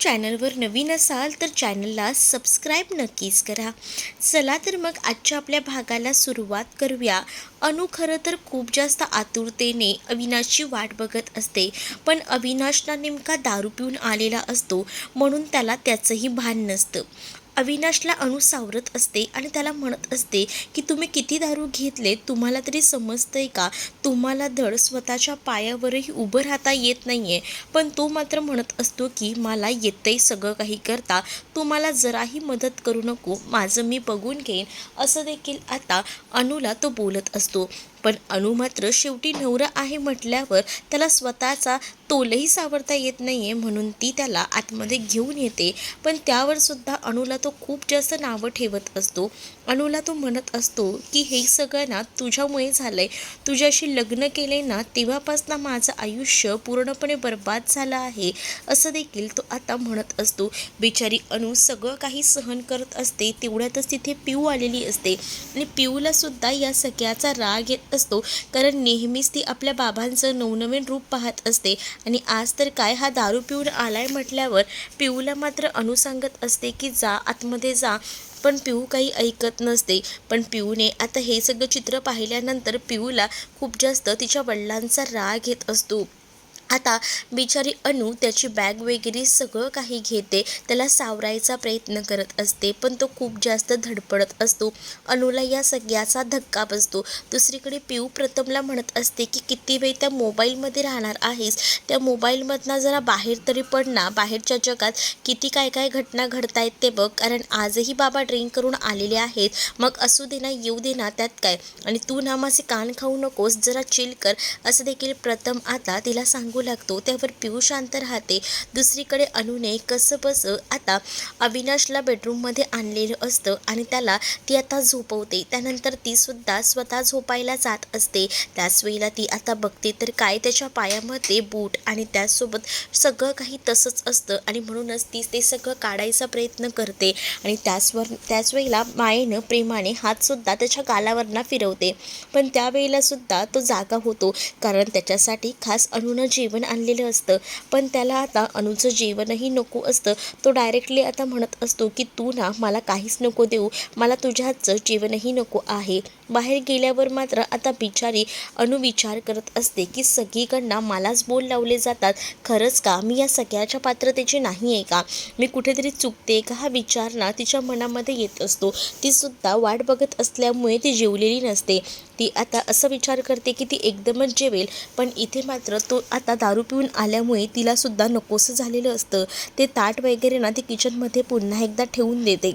चॅनलवर नवीन असाल तर चॅनलला सबस्क्राईब नक्कीच करा. चला तर मग आजच्या आपल्या भागाला सुरुवात करूया. अनु खरं तर खूप जास्त आतुरतेने अविनाशची वाट बघत असते. पण अविनाशला नेमका दारू पिऊन आलेला असतो म्हणून त्याला त्याचंही भान नसतं. अविनाशला अनु सावरत असते आणि त्याला म्हणत असते की तुम्ही किती दारू घेतले? तुम्हाला तरी समजतंय का? तुम्हाला धड स्वतःच्या पायावरही उभं राहता येत नाही आहे पण तो मात्र म्हणत असतो की मला येतंय सगळं काही करता. तुम्हाला जराही मदत करू नको. माझं मी बघून घेईन. असं देखील आता अनुला तो बोलत असतो. पण अनु मात्र शेवटी नवरा आहे म्हटल्यावर त्याला स्वतःचा तोलही सावरता येत नाही आहे म्हणून ती त्याला आतमध्ये घेऊन येते. पण त्यावर सुद्धा अणूला तो खूप जास्त नावं ठेवत असतो. अणूला तो म्हणत असतो की हे सगळं ना तुझ्यामुळे झालं आहे तुझ्याशी लग्न केले ना तेव्हापासनं माझं आयुष्य पूर्णपणे बर्बाद झालं आहे. असं देखील तो आता म्हणत असतो. बिचारी अणू सगळं काही सहन करत असते. तेवढ्यातच तिथे पिऊ आलेली असते. आणि पिऊलासुद्धा या सगळ्याचा राग येत असतो. कारण नेहमीच ती आपल्या बाबांचं नवनवीन रूप पाहत असते. आणि आज तर काय हा दारू पिऊन आलाय म्हटल्यावर पिऊला मात्र अनु सांगत असते की जा आतमध्ये जा. पण पिऊ काही ऐकत नसते. पण पिऊने आता हे सगळं चित्र पाहिल्यानंतर पिऊला खूप जास्त तिच्या वडिलांचा राग येत असतो. आता बिचारी अनु त्याची बॅग वगैरे सगळं काही घेते. त्याला सावरायचा प्रयत्न करत असते पण तो खूप जास्त धडपडत असतो. अनुला या सगळ्याचा धक्का बसतो. दुसरीकडे पिऊ प्रथमला म्हणत असते की किती वेळ त्या मोबाईलमध्ये राहणार आहेस? त्या मोबाईलमधनं जरा बाहेर तरी पड ना. बाहेरच्या जगात किती काय काय घटना घडतायत ते बघ. कारण आजही बाबा ड्रिंक करून आलेले आहेत. मग असू दे ना येऊ दे ना त्यात काय? आणि तू ना माझे कान खाऊ नकोस. जरा चिल कर. असं देखील प्रथम आता तिला सांगू लागतो त्यावर पिऊ शांत राहते. दुसरीकडे अनुने कसं बसं आता अविनाशला बेडरूममध्ये आणलेलं असतं आणि त्याला ती आता झोपवते. त्यानंतर ती सुद्धा स्वतः झोपायला जात असते. त्याच वेळेला ती आता बघते तर काय त्याच्या पायामध्ये बूट आणि त्याचसोबत सगळं काही तसंच असतं आणि म्हणूनच ती ते सगळं काढायचा प्रयत्न करते. आणि त्याचवर त्याच वेळेला मायेनं प्रेमाने हातसुद्धा त्याच्या गालावरना फिरवते. पण त्यावेळेला सुद्धा तो जागा होतो. कारण त्याच्यासाठी खास अनुनं जेवण आणलेलं असतं. पण त्याला आता अनुचं जेवणही नको असतं. तो डायरेक्टली आता म्हणत असतो की तू ना मला काहीच नको देऊ. मला तुझ्या हातचं जेवणही नको आहे. बाहेर गेल्यावर मात्र आता बिचारी अनुविचार करत असते की सगळीकडनं मलाच बोल लावले जातात. खरंच का? मी या सगळ्याच्या पात्रतेची नाही आहे का? मी कुठेतरी चुकते का? हा विचार ना तिच्या मनामध्ये येत असतो. ती सुद्धा वाट बघत असल्यामुळे ती जेवलेली नसते. ती आता असं विचार करते की ती एकदमच जेवेल पण इथे मात्र तो आता दारू पिऊन आल्यामुळे तिला सुद्धा नकोसं झालेलं असतं. ते ताट वगैरे ना ती किचनमध्ये पुन्हा एकदा ठेवून देते.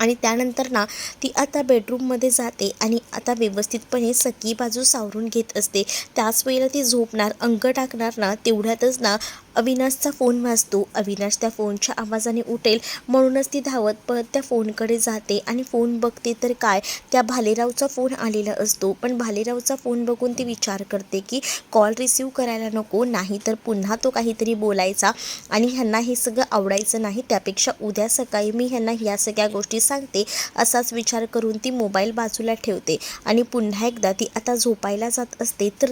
आणि त्यानंतर ना ती आता बेडरूममध्ये जाते आणि आता व्यवस्थितपणे सगळी बाजू सावरून घेत असते. त्याच वेळेला ती झोपणार अंग टाकणार ना तेवढ्यातच ना अविनाशचा फोन वाजतो. अविनाश त्या फोनच्या आवाजाने उठेल. म्हणूनच ती धावत पळत त्या फोनकडे जाते आणि फोन बघते तर काय? त्या भालेरावचा फोन आलेला असतो. पण भालेरावचा फोन बघून ती विचार करते की कॉल रिसीव करायला नको. नाही तर पुन्हा तो काहीतरी बोलायचा आणि ह्यांना हे सगळं आवडायचं नाही. त्यापेक्षा उद्या सकाळी मी ह्यांना ह्या सगळ्या गोष्टी सांगते. असाच विचार करून ती मोबाईल बाजूला ठेवते आणि पुन्हा एकदा ती आता झोपायला जात असते. तर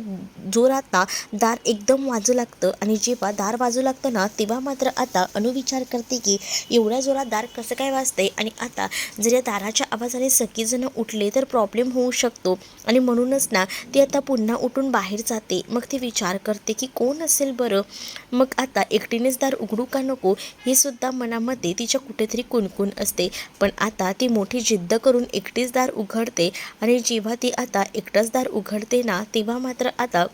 जोरात दार एकदम वाजू लागतं आणि जेव्हा दार दार वाजू लागतं ना तेव्हा मात्र आता अनु विचार करते की एवढ्या जोरात दार कसं काय वाजते आणि आता जर या दाराच्या आवाजाने सगळीजणं उठले तर प्रॉब्लेम होऊ शकतो. आणि म्हणूनच ना ती आता पुन्हा उठून बाहेर जाते. मग ती विचार करते की कोण असेल बरं? मग आता एकटीनेच दार उघडू का नको? हे सुद्धा मनामध्ये तिच्या कुठेतरी कुणकुण असते. पण आता ती मोठी जिद्द करून एकटीच दार उघडते. आणि जेव्हा ती आता एकटाच दार उघडते ना तेव्हा मात्र आता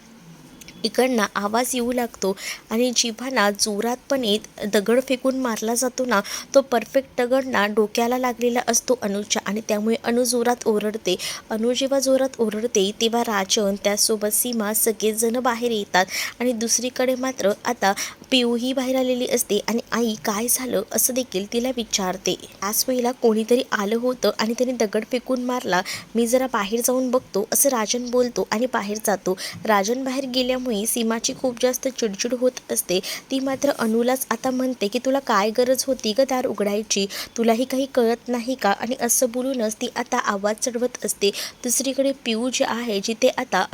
इकडनं आवाज येऊ लागतो आणि जेव्हा जोरातपणे दगड फेकून मारला जातो ना तो परफेक्ट दगड ना डोक्याला लागलेला असतो अनुजच्या आणि त्यामुळे अनु जोरात ओरडते. अनु जेव्हा जोरात ओरडते तेव्हा राजन त्यासोबत सीमा सगळेजण बाहेर येतात आणि दुसरीकडे मात्र आता पिऊही बाहेर आलेली असते आणि आई काय झालं असं देखील तिला विचारते. त्याच वेळेला कोणीतरी आलं होतं आणि त्याने दगड फेकून मारला. मी जरा बाहेर जाऊन बघतो असं राजन बोलतो आणि बाहेर जातो. राजन बाहेर गेल्यामुळे सीमाची खूप जास्त चिडचिड होत असते. ती मात्र अनुलाच आता म्हणते की तुला काय गरज होती ग दार उघडायची? तुलाही काही कळत नाही का? आणि असं बोलूनच ती आता आवाज चढवत असते. दुसरीकडे पिऊ जे आहे जिथे आता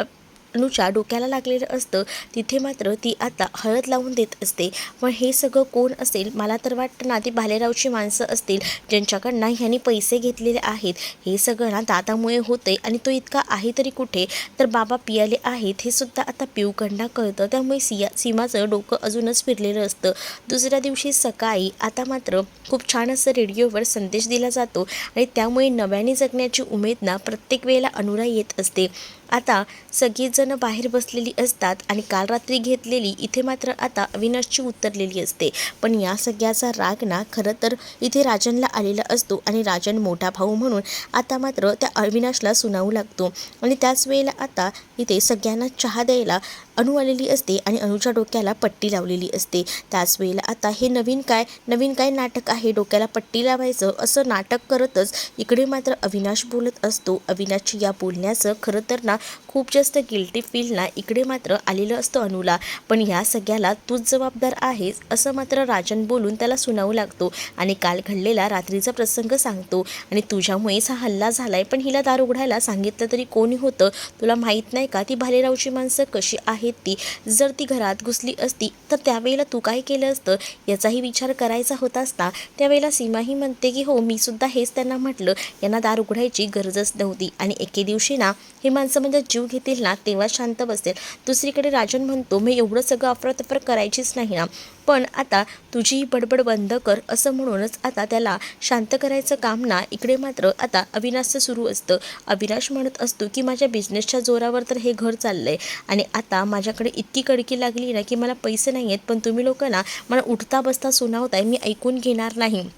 अनुच्या डोक्याला लागलेलं असतं तिथे मात्र ती आता हळद लावून देत असते. पण हे सगळं कोण असेल? मला तर वाटतं ना ती भालेरावची माणसं असतील ज्यांच्याकडनं ह्यांनी पैसे घेतलेले आहेत. हे सगळं ना दादामुळे होते आणि तो इतका आहे तरी कुठे? तर बाबा पियाले आहेत हे सुद्धा आता पिऊकडनं कळतं. त्यामुळे सिया सीमाचं डोकं अजूनच फिरलेलं असतं. दुसऱ्या दिवशी सकाळी आता मात्र खूप छान असं रेडिओवर संदेश दिला जातो आणि त्यामुळे नव्याने जगण्याची उमेद ना प्रत्येक वेळेला अनुरा येत असते. आता सगळीजणं बाहेर बसलेली असतात आणि काल रात्री घेतलेली इथे मात्र आता अविनाशची उतरलेली असते. पण या सगळ्याचा राग ना खरं तर इथे राजनला आलेला असतो आणि राजन मोठा भाऊ म्हणून आता मात्र त्या अविनाशला सुनावू लागतो. आणि त्याच वेळेला आता इथे सगळ्यांना चहा द्यायला अणू आलेली असते आणि अनुच्या डोक्याला पट्टी लावलेली असते. त्याच वेळेला आता हे नवीन काय नवीन काय नाटक आहे? डोक्याला पट्टी लावायचं? असं नाटक करतच इकडे मात्र अविनाश बोलत असतो. अविनाशची या बोलण्याचं खरं तर ना खूप जास्त गिल्टी फील ना इकडे मात्र आलेलं असतं अणूला पण ह्या सगळ्याला तूच जबाबदार आहेस असं मात्र राजन बोलून त्याला सुनावू लागतो आणि काल घडलेला रात्रीचा प्रसंग सांगतो. आणि तुझ्यामुळेच हा हल्ला झालाय पण हिला दार उघडायला सांगितलं तरी कोणी होतं? तुला माहीत नाही का ती भालेरावची माणसं कशी आहेत? ती जर ती घरात घुसली असती तर त्यावेळेला तू काय केलं असतं? याचाही विचार करायचा होता असता. त्यावेळेला सीमाही म्हणते की हो मी सुद्धा हेच त्यांना म्हटलं. यांना दार उघडायची गरजच नव्हती. आणि एके दिवशी ना हे माणसं म्हणजे जीव घेतील ना तेव्हा शांत बसेल. दुसरीकडे राजन म्हणतो मी एवढं सगळं अफरातफर करायचीच नाही ना. पण आता तुझी ही बडबड बंद कर असं म्हणूनच आता त्याला शांत करायचं काम ना. इकडे मात्र आता अविनाशचं सुरू असतं. अविनाश म्हणत असतो की माझ्या बिझनेसच्या जोरावर तर हे घर चाललं आहे आणि आता माझ्याकडे इतकी कडकी लागली ना की मला पैसे नाही आहेत पण तुम्ही लोक ना मला उठता बसता सुनावताय मी ऐकून घेणार नाही.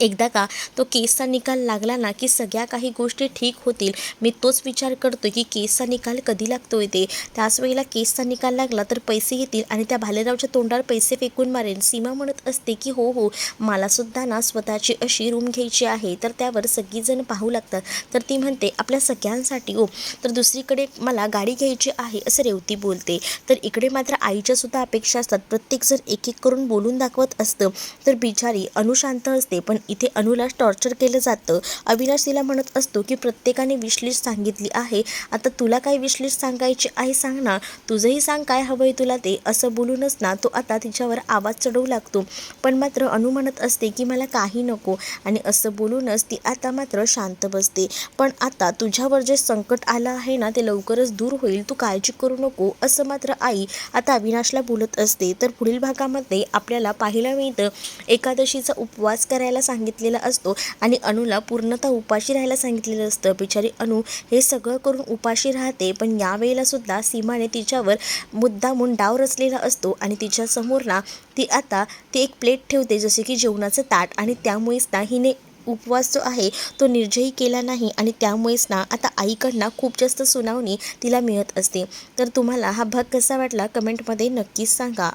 एकदा का तो केसचा निकाल लागला ना की सगळ्या काही गोष्टी ठीक होतील. मी तोच विचार करतो की केसचा निकाल कधी लागतोय ते? त्याच वेळेला केसचा निकाल लागला तर पैसे येतील आणि त्या भालेरावच्या तोंडावर पैसे फेकून मारेन. सीमा म्हणत असते की हो हो मला सुद्धा ना स्वतःची अशी रूम घ्यायची आहे तर त्यावर सगळीजण पाहू लागतात. तर ती म्हणते आपल्या सगळ्यांसाठी हो तर दुसरीकडे मला गाडी घ्यायची आहे असं रेवती बोलते. तर इकडे मात्र आईच्यासुद्धा अपेक्षा असतात. प्रत्येक जर एक एक करून बोलून दाखवत असतं. तर बिचारी अनुशांत असते पण इथे अनुला टॉर्चर केलं जातं. अविनाश तिला म्हणत असतो की प्रत्येकाने विशलिस्ट सांगितली आहे. आता तुला काय विशलिस्ट सांगायची आहे सांग ना. तुझंही सांग काय हवंय तुला ते. असं बोलूनच ना तो आता तिच्यावर आवाज चढवू लागतो. पण मात्र अनु म्हणत असते की मला काही नको. आणि असं बोलूनच ती आता मात्र शांत बसते. पण आता तुझ्यावर जे संकट आलं आहे ना ते लवकरच दूर होईल. तू काळजी करू नको. असं मात्र आई आता अविनाशला बोलत असते. तर पुढील भागामध्ये आपल्याला पाहायला मिळतं. एकादशीचा उपवास करायला सांगितलेला असतो आणि अणूला पूर्णतः उपाशी राहायला सांगितलेलं असतं. बिचारी अणू हे सगळं करून उपाशी राहते पण यावेळेला सुद्धा सीमाने तिच्यावर मुद्दामून डाव रचलेला असतो आणि तिच्यासमोर ना ती आता ती एक प्लेट ठेवते जसे की जेवणाचं ताट. आणि त्यामुळेच ना हिने उपवास जो आहे तो निर्जयी केला नाही आणि त्यामुळेच ना आता आईकडनं खूप जास्त सुनावणी तिला मिळत असते. तर तुम्हाला हा भाग कसा वाटला? कमेंटमध्ये नक्कीच सांगा.